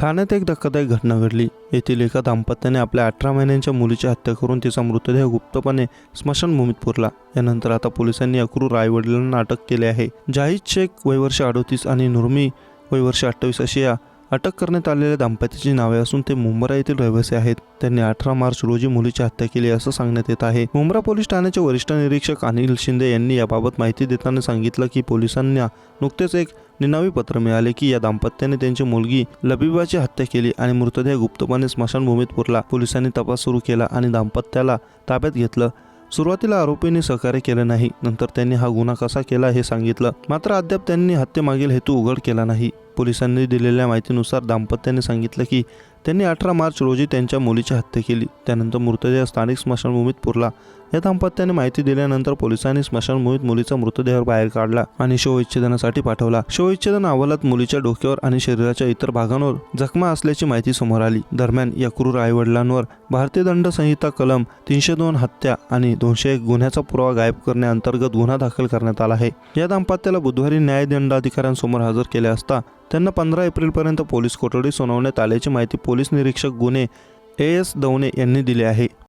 ठाण्यात एक धक्कादायक घटना घडली. येथील एका दाम्पत्याने आपल्या अठरा महिन्यांच्या मुलीची हत्या करून तिचा मृतदेह गुप्तपणे स्मशानभूमीत पुरला. यानंतर आता पोलिसांनी अक्रूर आईवडिलांना अटक केली आहे. जाहीद शेख वयवर्ष अडोतीस आणि नुर्मी वयवर्ष अठ्ठावीस अशी या अटक करण्यात आलेल्या दाम्पत्याची नावे असून ते मुंबरा येथील रहिवासी आहेत. त्यांनी अठरा मार्च रोजी मुलीची हत्या केली असं सांगण्यात येत आहे. मुंब्रा पोलीस ठाण्याचे वरिष्ठ निरीक्षक अनिल शिंदे यांनी याबाबत माहिती देताना सांगितलं की पोलिसांना नुकतेच एक निनावी पत्र मिळाले की या दाम्पत्याने त्यांची मुलगी लबिबाची हत्या केली आणि मृतदेह गुप्तपणे स्मशानभूमीत पुरला. पोलिसांनी तपास सुरू केला आणि दाम्पत्याला ताब्यात घेतलं. सुरुवातीला आरोपींनी सहकार्य केले नाही. नंतर त्यांनी हा गुन्हा कसा केला हे सांगितलं. मात्र अद्याप त्यांनी हत्येमागील हेतू उघड केला नाही. पोलिसांनी दिलेल्या माहितीनुसार दाम्पत्याने सांगितलं की त्यांनी अठरा मार्च रोजी त्यांच्या मुलीची हत्या केली. त्यानंतर मृतदेह स्थानिक स्मशानभूमीत पुरला. या दाम्पत्याने माहिती दिल्यानंतर पोलिसांनी स्मशानभूमीत मुलीचा मृतदेह बाहेर काढला आणि शवविच्छेदनासाठी पाठवला. शवविच्छेदन अहवालात मुलीच्या डोक्यावर आणि शरीराच्या इतर भागांवर जखमा असल्याची माहिती समोर आली. दरम्यान या क्रूर आईवडिलांवर भारतीय दंड संहिता कलम तीनशे दोन हत्या आणि दोनशे एक गुन्ह्याचा पुरावा गायब करण्याअंतर्गत गुन्हा दाखल करण्यात आला आहे. या दाम्पत्याला बुधवारी न्यायदंडाधिकाऱ्यांसमोर हजर केले असता त्यांना पंधरा एप्रिलपर्यंत पोलीस कोठडी सुनावण्यात आल्याची माहिती पोलीस निरीक्षक गुन्हे ए एस दवणे यांनी दिली आहे.